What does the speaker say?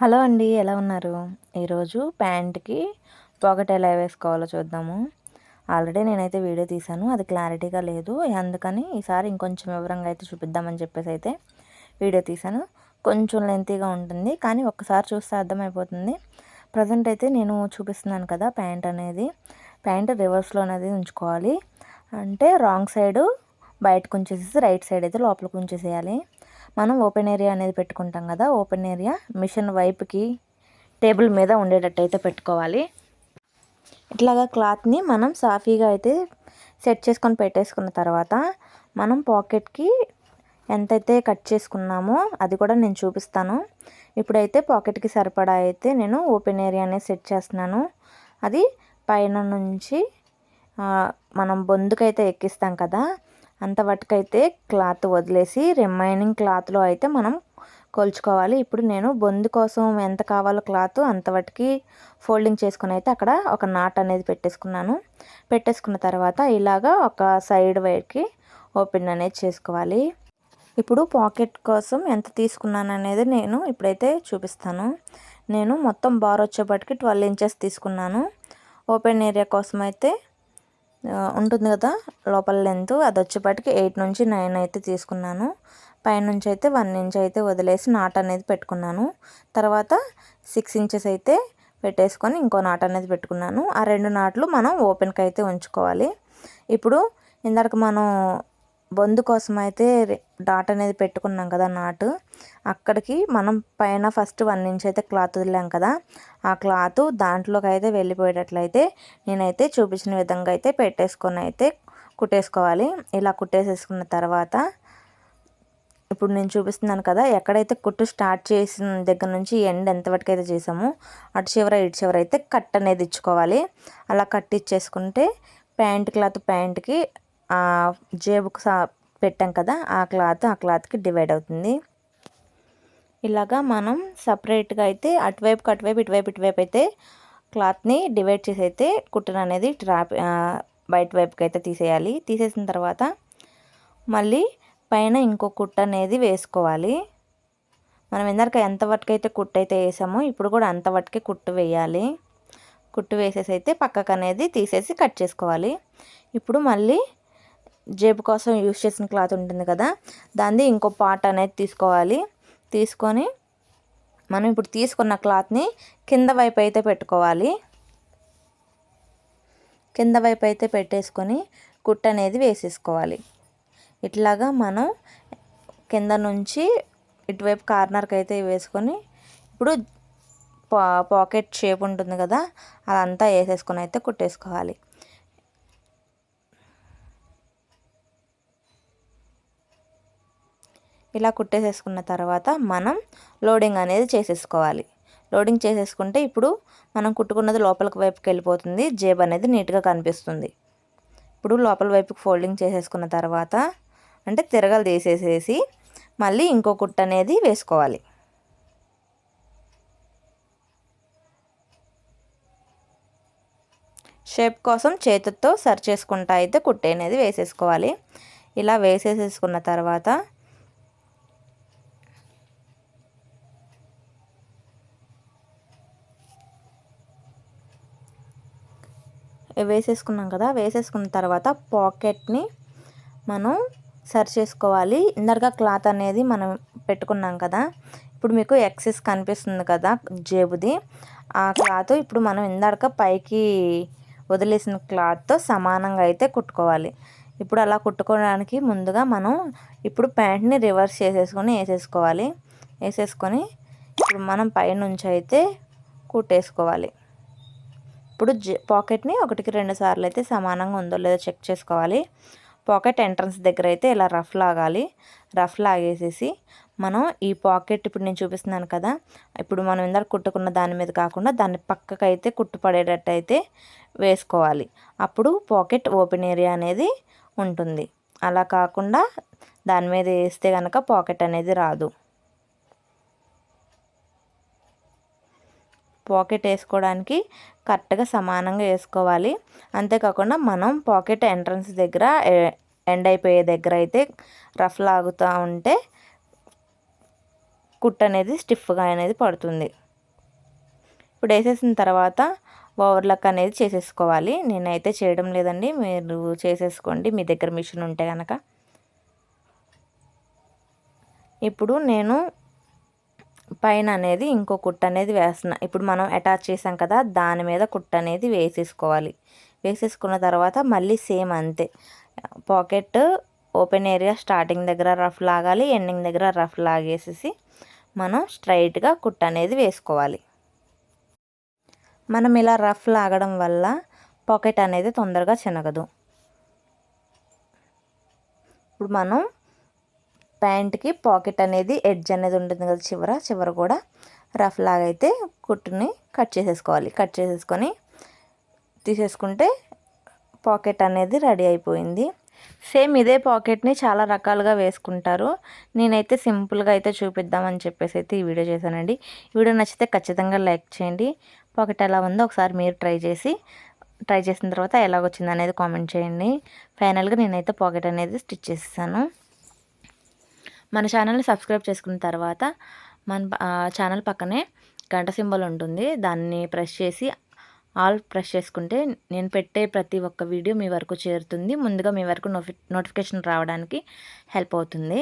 Hello అండి ఎలా ఉన్నారు? ఈరోజు ప్యాంట్కి పాకెట్ ఎలా వేసుకోవాలో చూద్దాము. ఆల్రెడీ నేనైతే వీడియో తీశాను అది క్లారిటీగా లేదు. అందుకని ఈసారి ఇంకొంచెం వివరంగా అయితే చూపిద్దామని చెప్పేసి అయితే వీడియో తీశాను. కొంచెం లెంతీగా ఉంటుంది కానీ ఒక్కసారి చూస్తే అర్థమైపోతుంది. ప్రజెంట్ అయితే నేను చూపిస్తున్నాను కదా ప్యాంట్ అనేది. ప్యాంట్ రివర్స్లో అనేది ఉంచుకోవాలి. అంటే రాంగ్ సైడు బయటకు ఉంచేసేసి రైట్ సైడ్ అయితే లోపలికి ఉంచేసేయాలి. మనం ఓపెన్ ఏరియా అనేది పెట్టుకుంటాం కదా ఓపెన్ ఏరియా మిషన్ వైపుకి టేబుల్ మీద ఉండేటట్టు అయితే పెట్టుకోవాలి. ఇట్లాగా క్లాత్ని మనం సాఫీగా అయితే సెట్ చేసుకొని పెట్టేసుకున్న తర్వాత మనం పాకెట్కి ఎంతైతే కట్ చేసుకున్నామో అది కూడా నేను చూపిస్తాను. ఇప్పుడైతే పాకెట్కి సరిపడా అయితే నేను ఓపెన్ ఏరియా అనేది సెట్ చేస్తున్నాను. అది పైన నుంచి మనం బొందుకైతే ఎక్కిస్తాం కదా అంతవరకైతే క్లాత్ వదిలేసి రిమైనింగ్ క్లాత్లో అయితే మనం కొలుచుకోవాలి. ఇప్పుడు నేను బొందు కోసం ఎంత కావాలో క్లాత్ అంతవరకు ఫోల్డింగ్ చేసుకుని అయితే అక్కడ ఒక నాట్ అనేది పెట్టేసుకున్నాను. పెట్టేసుకున్న తర్వాత ఇలాగా ఒక సైడ్ వైర్కి ఓపెన్ అనేది చేసుకోవాలి. ఇప్పుడు పాకెట్ కోసం ఎంత తీసుకున్నాను అనేది నేను ఇప్పుడైతే చూపిస్తాను. నేను మొత్తం బార్ వచ్చేపటికి ట్వెల్వ్ ఇంచెస్ తీసుకున్నాను. ఓపెన్ ఏరియా కోసం అయితే ఉంటుంది కదా లోపల లెంత్. అది వచ్చేపాటికి ఎయిట్ నుంచి నైన్ అయితే తీసుకున్నాను. పైనుంచి అయితే వన్ ఇంచ్ అయితే వదిలేసి నాట్ అనేది పెట్టుకున్నాను. తర్వాత సిక్స్ ఇంచెస్ అయితే పెట్టేసుకొని ఇంకో నాట్ అనేది పెట్టుకున్నాను. ఆ రెండు నాట్లు మనం ఓపెన్కి అయితే ఉంచుకోవాలి. ఇప్పుడు ఇందాక మనం బొందు కోసం అయితే డాట్ అనేది పెట్టుకున్నాం కదా నాటు. అక్కడికి మనం పైన ఫస్ట్ వన్ ఇంచ్ అయితే క్లాత్ వదిలాం కదా. ఆ క్లాత్ దాంట్లోకి అయితే వెళ్ళిపోయేటట్లయితే నేనైతే చూపించిన విధంగా అయితే పెట్టేసుకొని అయితే కుట్టేసుకోవాలి. ఇలా కుట్టేసేసుకున్న తర్వాత ఇప్పుడు నేను చూపిస్తున్నాను కదా ఎక్కడైతే కుట్టు స్టార్ట్ చేసిన దగ్గర నుంచి ఎండ్ ఎంతవరకు అయితే చేసామో అటు చివర ఇటు చివర అయితే కట్ అనేది ఇచ్చుకోవాలి. అలా కట్ ఇచ్చేసుకుంటే ప్యాంట్ క్లాత్ ప్యాంట్కి జేబుకు సా పెట్టాం కదా ఆ క్లాత్ ఆ క్లాత్కి డివైడ్ అవుతుంది. ఇలాగా మనం సపరేట్గా అయితే అటువైపుకి అటువైపు ఇటువైపు ఇటువైపు అయితే క్లాత్ని డివైడ్ చేసి అయితే కుట్టను అనేది ట్రాప్ బయట వైపుకి అయితే తీసేయాలి. తీసేసిన తర్వాత మళ్ళీ పైన ఇంకో కుట్ట అనేది వేసుకోవాలి. మనం ఇందాక ఎంత అయితే కుట్టు అయితే వేసామో ఇప్పుడు కూడా అంత వట్టుకే కుట్టు వేయాలి. కుట్టు వేసేసి అయితే పక్కకు అనేది తీసేసి కట్ చేసుకోవాలి. ఇప్పుడు మళ్ళీ జేబు కోసం యూస్ చేసిన క్లాత్ ఉంటుంది కదా దాన్ని ఇంకో పార్ట్ అనేది తీసుకోవాలి. తీసుకొని మనం ఇప్పుడు తీసుకున్న క్లాత్ని కింద వైపు అయితే పెట్టుకోవాలి. కింద వైపు అయితే పెట్టేసుకొని కుట్ అనేది వేసేసుకోవాలి. ఇట్లాగా మనం కింద నుంచి ఇటువైపు కార్నర్కి అయితే వేసుకొని ఇప్పుడు పా పాకెట్ షేప్ ఉంటుంది కదా అదంతా వేసేసుకొని అయితే కుట్టేసుకోవాలి. ఇలా కుట్టేసేసుకున్న తర్వాత మనం లోడింగ్ అనేది చేసేసుకోవాలి. లోడింగ్ చేసేసుకుంటే ఇప్పుడు మనం కుట్టుకున్నది లోపలికి వైపుకి వెళ్ళిపోతుంది. జేబ్ అనేది నీట్గా కనిపిస్తుంది. ఇప్పుడు లోపల వైపుకి ఫోల్డింగ్ చేసేసుకున్న తర్వాత అంటే తిరగలు తీసేసేసి మళ్ళీ ఇంకో కుట్ట అనేది వేసుకోవాలి. షేప్ కోసం చేతితో సరి చేసుకుంటా అయితే కుట్టే అనేది వేసేసుకోవాలి. ఇలా వేసేసేసుకున్న తర్వాత వేసేసుకున్నాం కదా వేసేసుకున్న తర్వాత పాకెట్ని మనం సరి చేసుకోవాలి. ఇందరగా క్లాత్ అనేది మనం పెట్టుకున్నాం కదా ఇప్పుడు మీకు ఎక్సెస్ కనిపిస్తుంది కదా జేబుది. ఆ క్లాత్ ఇప్పుడు మనం ఇందాక పైకి వదిలేసిన క్లాత్తో సమానంగా అయితే కుట్టుకోవాలి. ఇప్పుడు అలా కుట్టుకోవడానికి ముందుగా మనం ఇప్పుడు ప్యాంట్ని రివర్స్ చేసేసుకొని వేసేసుకోవాలి. వేసేసుకొని ఇప్పుడు మనం పైనుంచి అయితే కుట్టేసుకోవాలి. ఇప్పుడు పాకెట్ని ఒకటికి రెండు సార్లు అయితే సమానంగా ఉందో లేదో చెక్ చేసుకోవాలి. పాకెట్ ఎంట్రన్స్ దగ్గర అయితే ఇలా రఫ్ లాగాలి. రఫ్ లాగేసేసి మనం ఈ పాకెట్ ఇప్పుడు నేను చూపిస్తున్నాను కదా ఇప్పుడు మనం ఇందాక కుట్టుకున్న దాని మీద కాకుండా దాన్ని పక్కకు అయితే కుట్టుపడేటట్టు అయితే వేసుకోవాలి. అప్పుడు పాకెట్ ఓపెన్ ఏరియా అనేది ఉంటుంది. అలా కాకుండా దాని మీద వేస్తే కనుక పాకెట్ అనేది రాదు. పాకెట్ వేసుకోవడానికి కరెక్ట్గా సమానంగా వేసుకోవాలి. అంతేకాకుండా మనం పాకెట్ ఎంట్రన్స్ దగ్గర ఎండ్ అయిపోయే దగ్గర అయితే రఫ్ లాగుతూ ఉంటే కుట్ అనేది స్టిఫ్గా అనేది పడుతుంది. ఇప్పుడు వేసేసిన తర్వాత ఓవర్లక్ అనేది చేసేసుకోవాలి. నేనైతే చేయడం లేదండి. మీరు చేసేసుకోండి. మీ దగ్గర మిషన్ ఉంటే కనుక ఇప్పుడు నేను పైన అనేది ఇంకో కుట్ట అనేది వేస్తున్నా. ఇప్పుడు మనం అటాచ్ చేసాం కదా దాని మీద కుట్ట అనేది వేసేసుకోవాలి. వేసేసుకున్న తర్వాత మళ్ళీ సేమ్ అంతే. పాకెట్ ఓపెన్ ఏరియా స్టార్టింగ్ దగ్గర రఫ్ లాగాలి ఎండింగ్ దగ్గర రఫ్ లాగేసేసి మనం స్ట్రైట్గా కుట్ట అనేది వేసుకోవాలి. మనం ఇలా రఫ్ లాగడం వల్ల పాకెట్ అనేది తొందరగా చినగదు. ఇప్పుడు మనం ప్యాంట్కి పాకెట్ అనేది ఎడ్జ్ అనేది ఉంటుంది కదా చివర చివర కూడా రఫ్ లాగా అయితే కుట్టుని కట్ చేసేసుకోవాలి. కట్ చేసేసుకొని తీసేసుకుంటే పాకెట్ అనేది రెడీ అయిపోయింది. సేమ్ ఇదే పాకెట్ని చాలా రకాలుగా వేసుకుంటారు. నేనైతే సింపుల్గా అయితే చూపిద్దామని చెప్పేసి అయితే ఈ వీడియో చేశానండి. ఈ వీడియో నచ్చితే ఖచ్చితంగా లైక్ చేయండి. పాకెట్ ఎలా ఉందో ఒకసారి మీరు ట్రై చేసి ట్రై చేసిన తర్వాత ఎలాగొచ్చింది అనేది కామెంట్ చేయండి. ఫైనల్గా నేనైతే పాకెట్ అనేది స్టిచ్ చేసేసాను. మన ఛానల్ని సబ్స్క్రైబ్ చేసుకున్న తర్వాత మన ఛానల్ పక్కనే గంట సింబల్ ఉంటుంది. దాన్ని ప్రెస్ చేసి ఆల్ ప్రెస్ చేసుకుంటే నేను పెట్టే ప్రతి ఒక్క వీడియో మీ వరకు చేరుతుంది. ముందుగా మీ వరకు నోటిఫికేషన్ రావడానికి హెల్ప్ అవుతుంది.